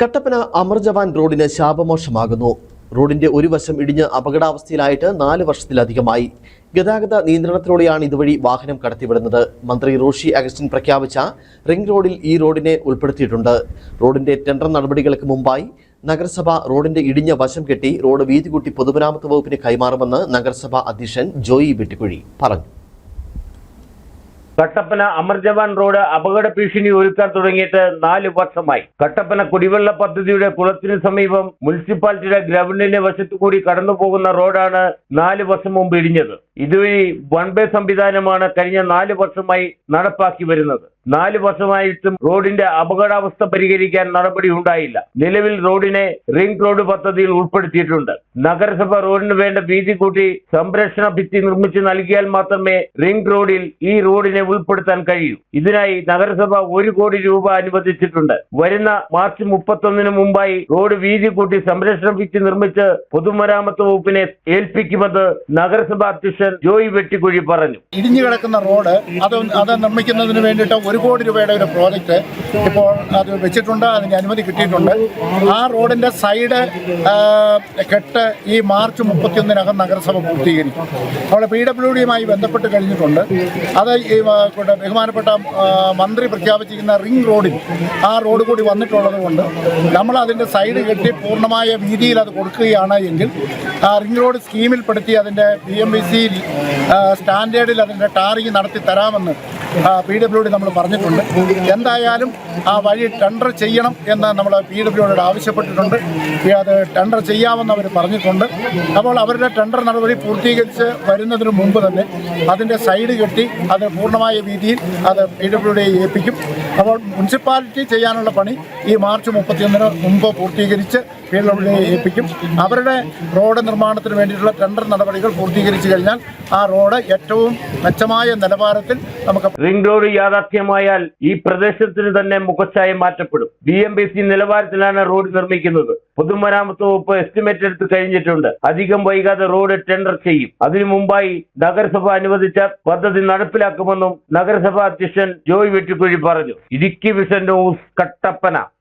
കട്ടപ്പന അമർ ജവാൻ റോഡിന് ശാപമോക്ഷമാകുന്നു റോഡിന്റെ ഒരു വശം ഇടിഞ്ഞ് അപകടാവസ്ഥയിലായിട്ട് നാല് വർഷത്തിലധികമായി. ഗതാഗത നിയന്ത്രണത്തിലൂടെയാണ് ഇതുവഴി വാഹനം കടത്തിവിടുന്നത്. മന്ത്രി റോഷി അഗസ്റ്റിൻ പ്രഖ്യാപിച്ച റിംഗ് റോഡിൽ ഈ റോഡിനെ ഉൾപ്പെടുത്തിയിട്ടുണ്ട്. റോഡിന്റെ ടെൻഡർ നടപടികൾക്ക് മുമ്പായി നഗരസഭ റോഡിന്റെ ഇടിഞ്ഞ വശം കെട്ടി റോഡ് വീതികൂട്ടി പൊതുമരാമത്ത് വകുപ്പിന് കൈമാറുമെന്ന് നഗരസഭ അധ്യക്ഷൻ ജോയി വെട്ടിക്കുഴി പറഞ്ഞു. കട്ടപ്പന അമർജവാൻ റോഡ് അപകട ഭീഷണി ഒരുക്കാൻ തുടങ്ങിയിട്ട് നാല് വർഷമായി. കട്ടപ്പന കുടിവെള്ള പദ്ധതിയുടെ കുളത്തിന് സമീപം മുനിസിപ്പാലിറ്റിയുടെ ഗ്രൗണ്ടിന്റെ വശത്തു കൂടി കടന്നു പോകുന്ന റോഡാണ് നാല് വർഷം മുമ്പ് ഇടിഞ്ഞത്. ഇതുവഴി വൺ വേ സംവിധാനമാണ് കഴിഞ്ഞ നാല് വർഷമായി നടപ്പാക്കി വരുന്നത്. നാല് വർഷമായിട്ടും റോഡിന്റെ അപകടാവസ്ഥ പരിഹരിക്കാൻ നടപടി ഉണ്ടായില്ല. നിലവിൽ റോഡിനെ റിംഗ് റോഡ് പദ്ധതിയിൽ ഉൾപ്പെടുത്തിയിട്ടുണ്ട്. നഗരസഭ റോഡിന് വേണ്ട വീതി കൂട്ടി സംരക്ഷണ ഭിത്തി നിർമ്മിച്ച് നൽകിയാൽ മാത്രമേ റിംഗ് റോഡിൽ ഈ റോഡിനെ ഉൾപ്പെടുത്താൻ കഴിയൂ. ഇതിനായി നഗരസഭ ഒരു കോടി രൂപ അനുവദിച്ചിട്ടുണ്ട്. വരുന്ന മാർച്ച് മുപ്പത്തൊന്നിന് മുമ്പായി റോഡ് വീതി കൂട്ടി സംരക്ഷണ ഭിത്തി നിർമ്മിച്ച് പൊതുമരാമത്ത് വകുപ്പിനെ ഏൽപ്പിക്കുമെന്ന് നഗരസഭ അധ്യക്ഷൻ ജോയി വെട്ടിക്കുഴി പറഞ്ഞു. ഇടിഞ്ഞു കിടക്കുന്ന റോഡ് അത് അത് നിർമ്മിക്കുന്നതിന് വേണ്ടിയിട്ട് ഒരു കോടി രൂപയുടെ ഒരു പ്രോജക്റ്റ് ഇപ്പോൾ അത് വെച്ചിട്ടുണ്ട് അതിന് അനുമതി കിട്ടിയിട്ടുണ്ട്. ആ റോഡിന്റെ സൈഡ് കെട്ട് ഈ മാർച്ച് മുപ്പത്തിയൊന്നിനകം നഗരസഭ പൂർത്തീകരിക്കും. അവിടെ പി ഡബ്ല്യു ഡിയുമായി ബന്ധപ്പെട്ട് കഴിഞ്ഞിട്ടുണ്ട്. അത് ബഹുമാനപ്പെട്ട മന്ത്രി പ്രഖ്യാപിച്ചിരിക്കുന്ന റിംഗ് റോഡിൽ ആ റോഡ് കൂടി വന്നിട്ടുള്ളത് കൊണ്ട് നമ്മൾ അതിന്റെ സൈഡ് കെട്ടി പൂർണമായ വീതിയിൽ അത് കൊടുക്കുകയാണ് എങ്കിൽ ആ റിംഗ് റോഡ് സ്കീമിൽപ്പെടുത്തി അതിന്റെ പി എം ബി സി സ്റ്റാൻഡേർഡിൽ അതിന്റെ ടാറിങ് നടത്തി തരാമെന്ന് പി ഡബ്ല്യു ഡി നമ്മൾ പറഞ്ഞിട്ടുണ്ട്. എന്തായാലും ആ വഴി ടെൻഡർ ചെയ്യണം എന്ന് നമ്മൾ പി ഡബ്ല്യു ഡിയോട് ആവശ്യപ്പെട്ടിട്ടുണ്ട്. അത് ടെൻഡർ ചെയ്യാമെന്ന് അവർ പറഞ്ഞിട്ടുണ്ട്. അപ്പോൾ അവരുടെ ടെൻഡർ നടപടി പൂർത്തീകരിച്ച് വരുന്നതിന് മുമ്പ് തന്നെ അതിന്റെ സൈഡ് കെട്ടി അത് പൂർണമായ രീതിയിൽ അത് പി ഡബ്ല്യു ഏൽപ്പിക്കും. അപ്പോൾ മുനിസിപ്പാലിറ്റി ചെയ്യാനുള്ള പണി ഈ മാർച്ച് മുപ്പത്തിയൊന്നിന് മുമ്പ് പൂർത്തീകരിച്ച് പി ഡബ്ല്യു ഡി ഏൽപ്പിക്കും. അവരുടെ റോഡ് നിർമ്മാണത്തിന് വേണ്ടിയിട്ടുള്ള ടെൻഡർ നടപടികൾ പൂർത്തീകരിച്ചു കഴിഞ്ഞാൽ ആ റോഡ് ഏറ്റവും മെച്ചമായ നിലവാരത്തിൽ നമുക്ക് റിംഗ് റോഡ് യാഥാർത്ഥ്യമായാൽ ഈ പ്രദേശത്തിന് തന്നെ മുഖച്ഛായ മാറ്റപ്പെടും. ബി എം ബി സി നിലവാരത്തിലാണ് റോഡ് നിർമ്മിക്കുന്നത്. പൊതുമരാമത്ത് വകുപ്പ് എസ്റ്റിമേറ്റ് എടുത്ത് കഴിഞ്ഞിട്ടുണ്ട്. അധികം വൈകാതെ റോഡ് ടെൻഡർ ചെയ്യും. അതിനു മുമ്പായി നഗരസഭ അനുവദിച്ച പദ്ധതി നടപ്പിലാക്കുമെന്നും നഗരസഭാ അധ്യക്ഷൻ ജോയ് വെട്ടിക്കുഴി പറഞ്ഞു. Idukki vision news Kattappana.